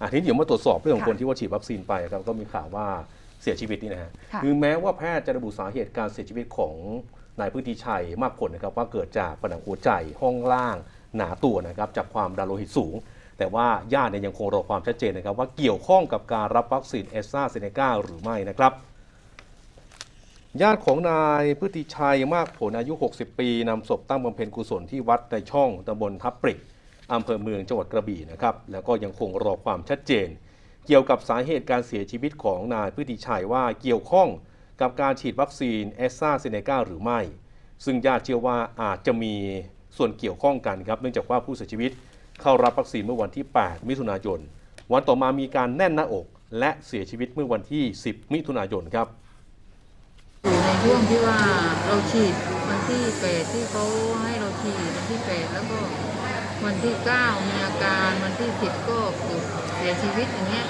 อะทีนี้เดี๋ยวมาตรวจสอบเรื่องของค่ะคนที่ว่าฉีดวัคซีนไปครับก็มีข่าวว่าเสียชีวิตนี่นะฮะค่ะคือแม้ว่าแพทย์จะระบุสาเหตุการเสียชีวิตของนายพื้นที่ชัยมากผลนะครับว่าเกิดจากผนังหัวใจห้องล่างหนาตัวนะครับจากความดันโลหิตสูง แต่ว่าญาติเนี่ยยังคงรอความชัดเจนนะครับว่าเกี่ยวข้องกับการรับวัคซีนเอสซาเซเนกาหรือไม่นะครับญาติของนายพฤติชัยมากผลอายุ 60 ปีนำศพตั้งบำเพ็ญกุศลที่วัดในช่องตำบลทับปริก อำเภอเมืองจังหวัดกระบี่นะครับ แล้วก็ยังคงรอความชัดเจน เกี่ยวกับสาเหตุการเสียชีวิตของนายพฤติชัยว่าเกี่ยวข้องกับการฉีดวัคซีนแอสซาเซเนกาหรือไม่ ซึ่งญาติเชื่อว่าอาจจะมีส่วนเกี่ยวข้องกันครับ เนื่องจากว่าผู้เสียชีวิตเข้ารับวัคซีนเมื่อวันที่ 8 มิถุนายน วันต่อมามีการแน่นหน้าอก และเสียชีวิตเมื่อวันที่ 10 มิถุนายนครับอยู่ในช่วงที่ว่าเราฉีดวันที่แปดที่เขาให้เราฉีดวันที่แปดแล้วก็ วันที่เก้ามีอาการวันที่สิบก็เกือเสียชีวิตอย่างเงี้ย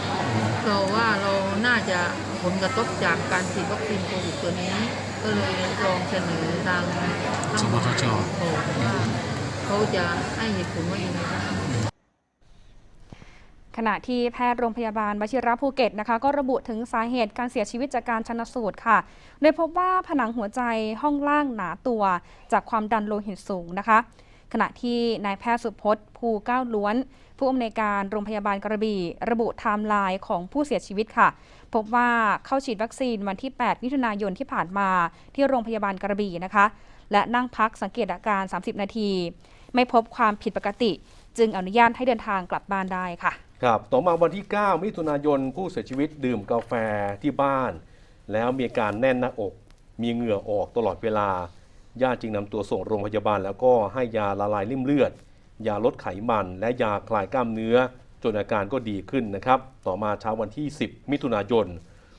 เราว่าเราน่าจะผลกระทบจากการฉีดวัคซีนโควิดตัวนี้ ก็เลยลองเสนอทางสปทชว่าเขาจะให้เหตุผลว่ายังไงบ้างขณะที่แพทย์โรงพยาบาลวชิระภูเก็ตนะคะ ก็ระบุถึงสาเหตุการเสียชีวิตจากการชนสูตรค่ะ โดยพบว่าผนังหัวใจห้องล่างหนาตัว จากความดันโลหิตสูงนะคะ ขณะที่นายแพทย์สุพจน์ ภูเก้าล้วน ผู้อำนวยการโรงพยาบาลกระบี่ ระบุไทม์ไลน์ของผู้เสียชีวิตค่ะ พบว่าเข้าฉีดวัคซีนวันที่ 8 มิถุนายนที่ผ่านมาที่โรงพยาบาลกระบี่นะคะ และนั่งพักสังเกตอาการ 30 นาที ไม่พบความผิดปกติ จึงอนุญาตให้เดินทางกลับบ้านได้ค่ะครับต่อมาวันที่ 9 มิถุนายนผู้เสียชีวิตดื่มกาแฟที่บ้าน แล้วมีอาการแน่นหน้าอก มีเหงื่อออกตลอดเวลา ญาติจึงนำตัวส่งโรงพยาบาล แล้วก็ให้ยาละลายริ่มเลือด ยาลดไขมัน และยาคลายกล้ามเนื้อ จนอาการก็ดีขึ้นนะครับ ต่อมาเช้าวันที่ 10 มิถุนายน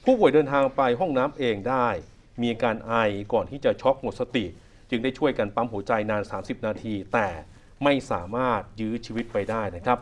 ผู้ป่วยเดินทางไปห้องน้ำเองได้ มีอาการไอก่อนที่จะช็อกหมดสติ จึงได้ช่วยกันปั๊มหัวใจนาน 30 นาที แต่ไม่สามารถยื้อชีวิตไปได้นะครับ